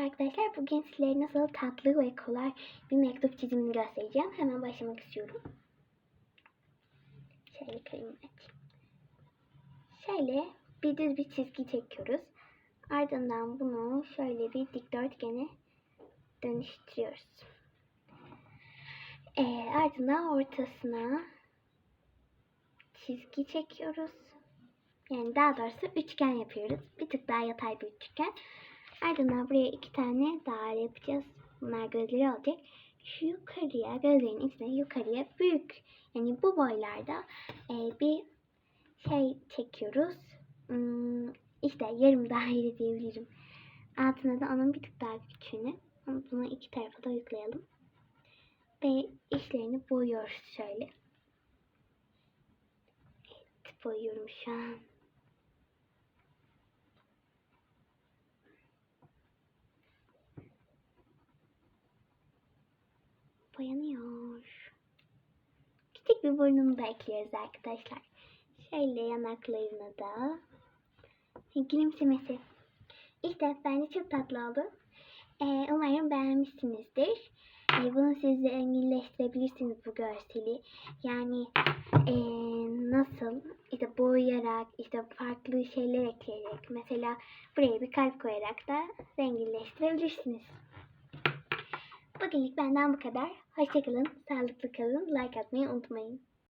arkadaşlar. Bugün sizlere nasıl tatlı ve kolay bir mektup çizimini göstereceğim. Hemen başlamak istiyorum. Şöyle kalemimi açayım. Şöyle bir düz bir çizgi çekiyoruz. Ardından bunu şöyle bir dikdörtgene dönüştürüyoruz. Ee, ardından ortasına çizgi çekiyoruz. Yani daha doğrusu üçgen yapıyoruz. Bir tık daha yatay bir üçgen. Ardından buraya iki tane daire yapacağız. Bunlar gözleri olacak. Şu yukarıya, gözlerin içine yukarıya büyük. Yani bu boylarda e, bir şey çekiyoruz. Hmm, işte yarım daire diyebilirim. Altına da onun bir tık daha küçüğünü. Bunu iki tarafa da uygulayalım. Ve içlerini boyuyoruz şöyle. Evet, boyuyorum şu an. Boyanıyor. Küçük bir burnunu da ekliyoruz arkadaşlar. Şöyle yanaklarına da gülümsemesi. İşte bence çok tatlı oldu. Ee, umarım beğenmişsinizdir. Ee, bunu siz de engelleştirebilirsiniz bu görseli. Yani ee, nasıl işte boyayarak işte farklı şeyler ekleyerek mesela buraya bir kalp koyarak da zenginleştirebilirsiniz. Bugünlük benden bu kadar. Hoşçakalın, sağlıklı kalın, like atmayı unutmayın.